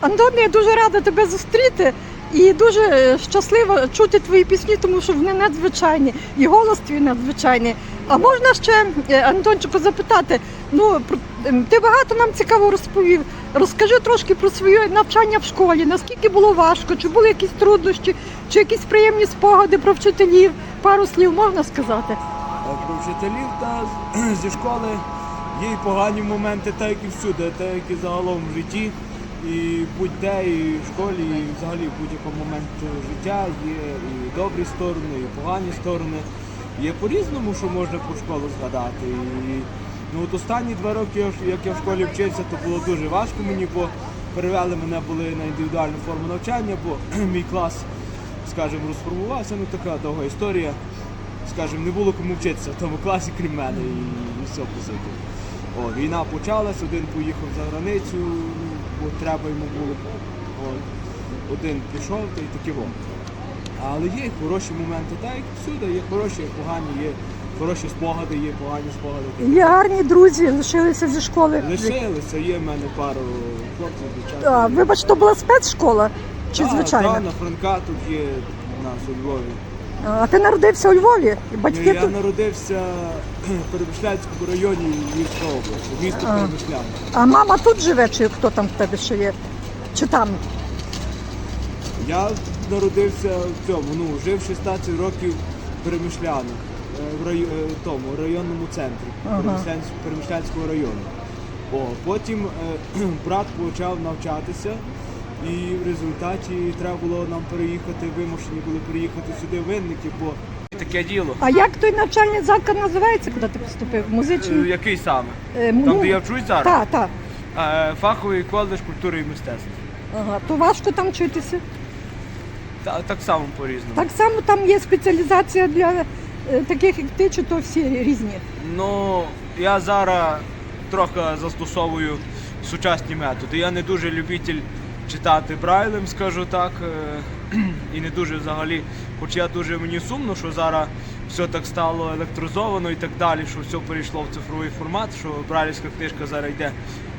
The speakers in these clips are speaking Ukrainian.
Антон, я дуже рада тебе зустріти і дуже щаслива чути твої пісні, тому що вони надзвичайні, і голос твій надзвичайний. А можна ще, е, Антончику, запитати, ну ем, ти багато нам цікаво розповів. Розкажи трошки про своє навчання в школі, наскільки було важко, чи були якісь труднощі, чи якісь приємні спогади про вчителів, пару слів можна сказати? Про вчителів та зі школи є і погані моменти, так як і всюди, так як і загалом в житті. І будь-де, і в школі, і взагалі в будь-якому моменті життя є і добрі сторони, і погані сторони. Є по-різному, що можна про школу згадати. І, ну, от останні два роки, як я в школі вчився, то було дуже важко мені, бо перевели мене були на індивідуальну форму навчання, бо мій клас, скажімо, розформувався. Ну така довга історія скажімо, не було кому вчитися в тому класі, крім мене, і, і все по суті. О, війна почалась, один поїхав за границю, ну, треба йому було. От. Один пішов, та й такі во. Але є і хороші моменти, так як всюди, є хороші, є погані, є хороші спогади, є погані спогади. Є гарні друзі, лишилися зі школи. Лишилися, є в мене пару хлопців, дівчат. А, вибач, то була спецшкола чи Так, звичайна? так, на Франка тут є у нас у Львові. А ти народився у Львові? І Ну, я тут? народився в Перемишлянському районі Львівської області, місто А. А мама тут живе, чи хто там в тебе ще є? Чи там? Я народився в цьому, ну, жив 16 років в Перемишляну, е, в рай... е, тому районному центрі Ага. Перемишлянсь- Перемишлянського району. О, потім е, брат почав навчатися, і в результаті треба було нам переїхати, вимушені були переїхати сюди в винники, бо таке діло. А як той навчальний заклад називається, куди ти поступив? Музичний? Який саме? Е, Там, ну, де я вчусь зараз? Так, так. Е, Фаховий коледж культури і мистецтв. Ага. То важко там вчитися. Та, так само по-різному. Так само там є спеціалізація для е, таких, як ти, чи то всі різні. Ну, я зараз трохи застосовую сучасні методи. Я не дуже любитель читати брайлем, скажу так. е, І не дуже взагалі, хоч я дуже мені сумно, що зараз все так стало електрозовано і так далі, що все перейшло в цифровий формат, що брайлівська книжка зараз йде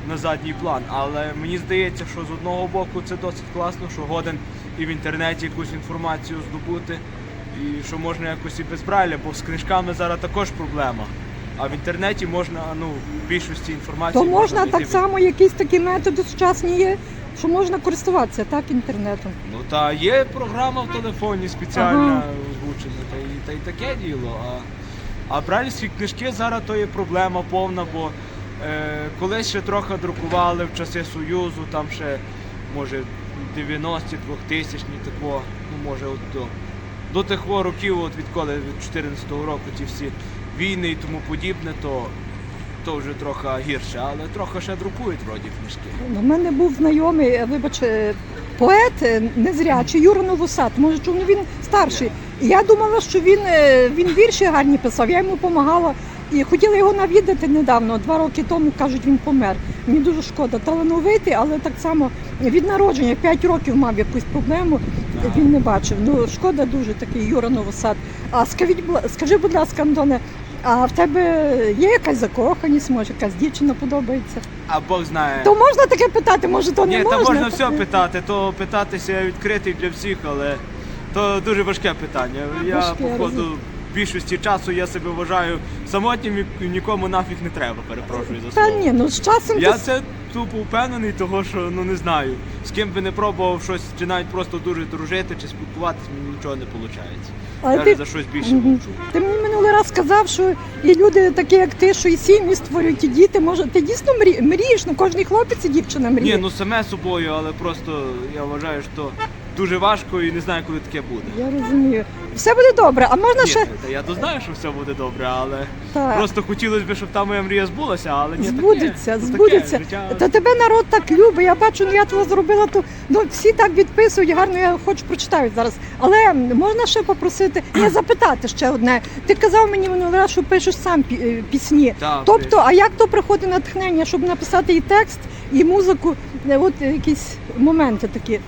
на задній план. Але мені здається, що з одного боку це досить класно, що годен і в інтернеті якусь інформацію здобути, і що можна якось і без брайля, бо з книжками зараз також проблема. А в інтернеті можна, ну, в більшості інформації. То можна знайти так само, якісь такі методи сучасні є, що можна користуватися так інтернетом. Ну та є програма в телефоні спеціальна Ага. озвучена, та й, та й таке діло. А, а брайлівські книжки зараз то є проблема повна, бо е, колись ще трохи друкували в часи Союзу, там ще може 90-ті, 2000-ні, тако, ну може от до, до тих років, от відколи від 14-го року ті всі війни і тому подібне, то, то вже трохи гірше, але трохи ще друкують вроді книжки. У мене був знайомий, е, вибач, поет е, незрячий Юра Новосад. Може, чому він старший. І я думала, що він, е, він вірші гарні писав, я йому допомагала. І хотіла його навідати недавно, два роки тому, кажуть, він помер. Мені дуже шкода. Талановитий, але так само від народження 5 років мав якусь проблему, він не бачив. Ну, шкода дуже такий Юра Новосад. А скажіть, скажи, будь ласка, Антоне, а в тебе є якась закоханість, може, якась дівчина подобається? А Бог знає. То можна таке питати, може то не Ні, можна? та можна все питати, то питатися відкритий для всіх, але то дуже важке питання. Я, походу, в більшості часу я себе вважаю самотнім і нікому нафіг не треба, перепрошую за Та ні, ну з часом Я ти- це тупо впевнений, того що ну не знаю. З ким би не пробував щось, чи навіть просто дуже дружити чи спілкуватися, мені нічого не виходить. Але Я ти- за щось більше Мгм. мовчу. Ти мені минулий раз сказав, що і люди такі, як ти, що і сім'ї створюють, і діти. Може, ти дійсно мрі... мрієш? Ну кожний хлопець і дівчина мріє. Ні, ну саме собою, але просто я вважаю, що дуже важко і не знаю, коли таке буде. Я розумію. Все буде добре. А можна Ні, ще та я то знаю, що все буде добре, але Так. просто хотілося б, щоб та моя мрія збулася, але ні, збудеться, таке, то збудеться. Таке, життя... Та тебе народ так любить. Я бачу, ну я того зробила, то ну всі так відписують. Гарно я хоч прочитаю зараз. Але можна ще попросити, не запитати ще одне. Ти казав мені минулий раз, що пишеш сам пі- е, пісні. Так, Тобто, а як то приходить натхнення, щоб написати і текст, і музику, Е, от якісь моменти такі.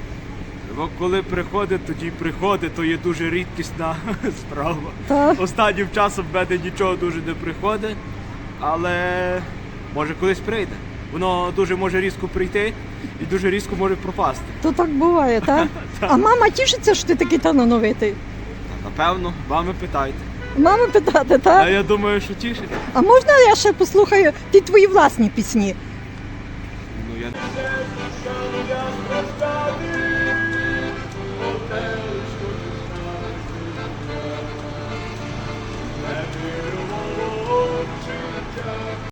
Бо коли приходить, тоді приходить, то є дуже рідкісна справа. Та Останнім часом в мене нічого дуже не приходить, але може колись прийде. воно дуже може різко прийти і дуже різко може пропасти. То так буває, так? А мама тішиться, що ти такий талановитий. Напевно, вами питайте. Мама питати, А так? я думаю, що тішить. А можна я ще послухаю ті твої власні пісні? Ну, я...